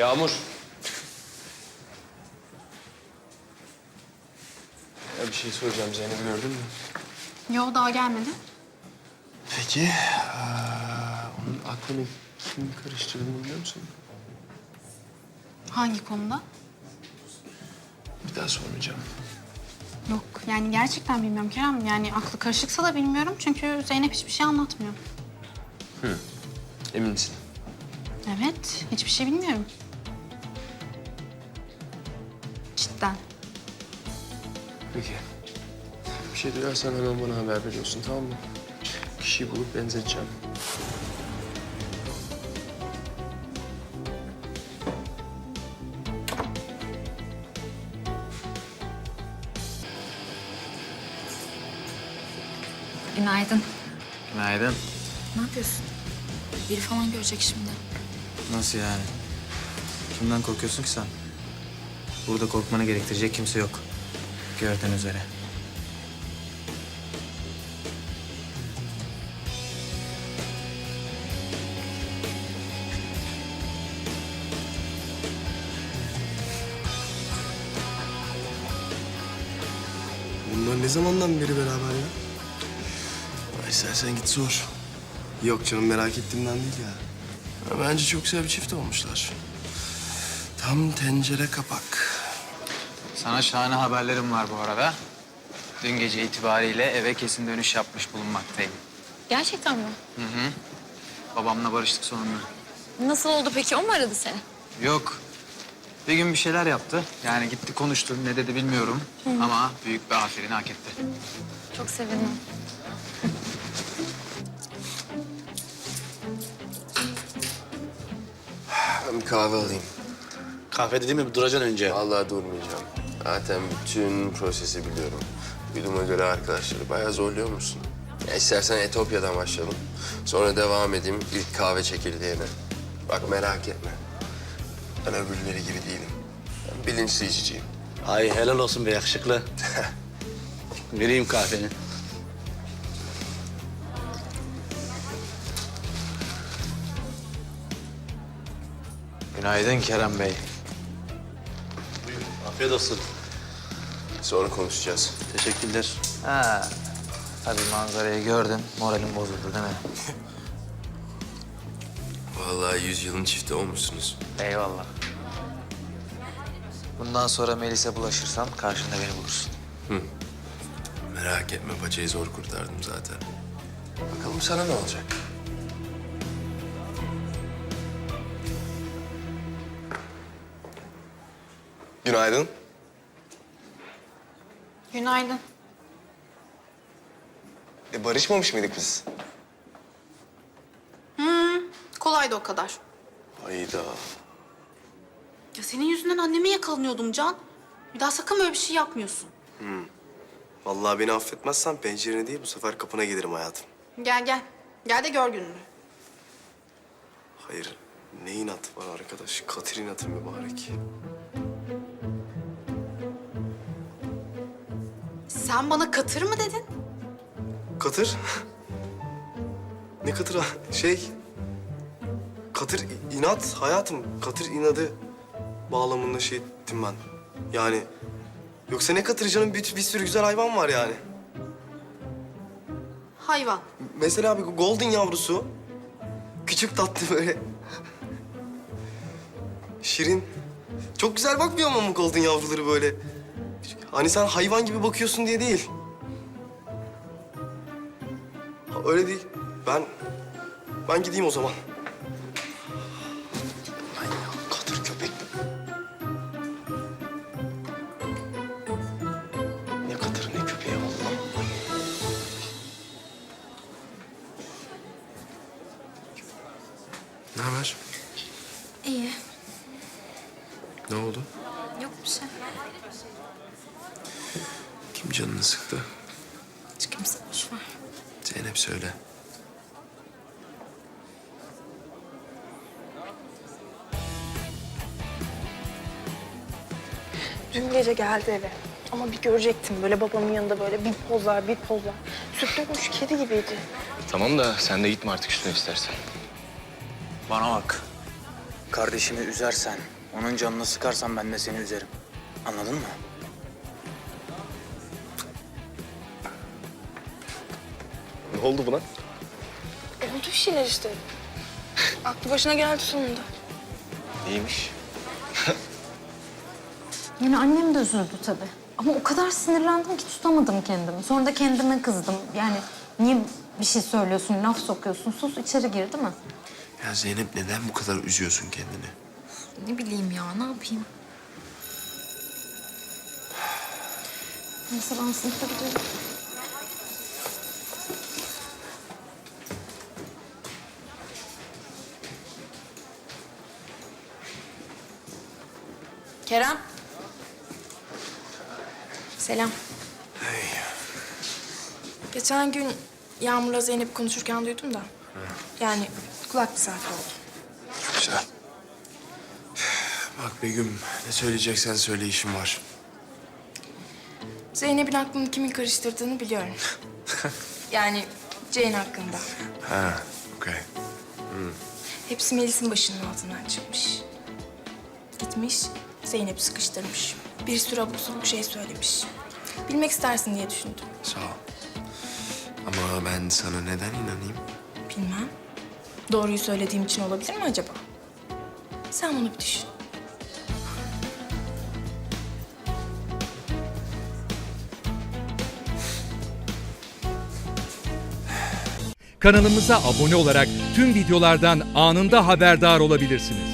Yağmur. Ya bir şey soracağım Zeynep'i gördün mü? Yo daha gelmedi. Peki eee, onun aklını kim karıştırdığını biliyor musun? Hangi konuda? Bir daha sormayacağım. Yok yani gerçekten bilmiyorum Kerem. Yani aklı karışıksa da bilmiyorum çünkü Zeynep hiçbir şey anlatmıyor. Emin misin? Evet hiçbir şey bilmiyorum. Peki. Bir şey duyarsan hemen bana haber veriyorsun tamam mı? Kişiyi bulup benzeteceğim. Günaydın. Günaydın. Ne yapıyorsun? Biri falan görecek şimdi. Nasıl yani? Kimden korkuyorsun ki sen? Burada korkmanı gerektirecek kimse yok. Gördüğün üzere. Bunlar ne zamandan beri beraber ya? Ay istersen git sor. Yok canım merak ettiğimden değil ya. Ya Bence çok güzel bir çift olmuşlar. Tam tencere kapak. Sana şahane haberlerim var bu arada. Dün gece itibariyle eve kesin dönüş yapmış bulunmaktayım. Gerçekten mi? Babamla barıştık sonunda. Nasıl oldu peki? O mu aradı seni? Yok. Bir gün bir şeyler yaptı. Yani gitti konuştu. Ne dedi bilmiyorum. Ama büyük bir aferin hak etti. Çok sevindim. Ben bir kahve alayım. Kahve dediğim gibi duracaksın önce. Vallahi durmayacağım. Zaten bütün prosesi biliyorum. Duyduğuma göre arkadaşları bayağı zorluyor musun? Ya istersen Etopya'dan başlayalım. Sonra devam edeyim ilk kahve çekirdeğine. Bak merak etme. Ben öbürleri gibi değilim. Ben bilinçli içiciyim. Ay helal olsun be yakışıklı. Vereyim kahveni. Günaydın Kerem Bey. Afiyet olsun. Sonra konuşacağız. Teşekkürler. Ha. Tabii manzarayı gördün. Moralim bozuldu değil mi? Vallahi yüzyılın çifti olmuşsunuz. Eyvallah. Bundan sonra Melis'e bulaşırsan karşında beni bulursun. Merak etme paçayı zor kurtardım zaten. Bakalım sana ne olacak? Günaydın. Günaydın. E barışmamış mıydık biz? Kolaydı o kadar. Hayda. Ya senin yüzünden anneme yakalanıyordum Can. Bir daha sakın böyle bir şey yapmıyorsun. Vallahi beni affetmezsen pencerene değil bu sefer kapına gelirim hayatım. Gel gel. Gel de gör gününü. Hayır. Ne inat var arkadaş? Katir inatı mübarek. Sen bana katır mı dedin? Katır? ne katır? Şey... Katır inat hayatım. Katır inadı bağlamında şey ettim ben. Yani... Yoksa ne katır canım? Bir, bir sürü güzel hayvan var yani. Hayvan. Mesela bir golden yavrusu. Küçük tatlı böyle. Şirin. Çok güzel bakmıyor mu golden yavruları böyle? Hani sen hayvan gibi bakıyorsun diye değil. Ha, öyle değil. Ben... Ben gideyim o zaman. Lan ya katır köpek. Ne katır ne köpeği vallahi. Ne haber? İyi. Ne oldu? Yok bir şey. Kim canını sıktı? Hiç kimse boş ver. Zeynep söyle. Dün gece geldi eve. Ama bir görecektim böyle babamın yanında böyle bir pozlar bir pozlar. Süt dökmüş kedi gibiydi. Tamam da sen de gitme artık üstüne istersen. Bana bak. Kardeşimi üzersen, onun canını sıkarsan ben de seni üzerim. Anladın mı? Ne oldu buna? Oldu bir şeyler işte. Aklı başına geldi sonunda. İyiymiş. Yani annem de üzüldü tabii. Ama o kadar sinirlendim ki tutamadım kendimi. Sonra da kendime kızdım. Yani niye bir şey söylüyorsun, laf sokuyorsun? Sus içeri gir değil mi? Ya Zeynep neden bu kadar üzüyorsun kendini? Ne bileyim ya ne yapayım? Neyse ben sınıfta gidiyorum. Kerem. Selam. Geçen gün Yağmur'la Zeynep konuşurken duydum da. Yani kulak misafir oldu. Güzel. Bak Begüm ne söyleyeceksen söyle işim var. Zeynep'in aklını kimin karıştırdığını biliyorum. yani Jane hakkında. Ha, okey. Hepsi Melis'in başının altından çıkmış. Gitmiş, Zeynep'i sıkıştırmış. Bir sürü abuk sabuk şey söylemiş. Bilmek istersin diye düşündüm. Sağ ol. Ama ben sana neden inanayım? Bilmem. Doğruyu söylediğim için olabilir mi acaba? Sen bunu bir düşün. Kanalımıza abone olarak tüm videolardan anında haberdar olabilirsiniz.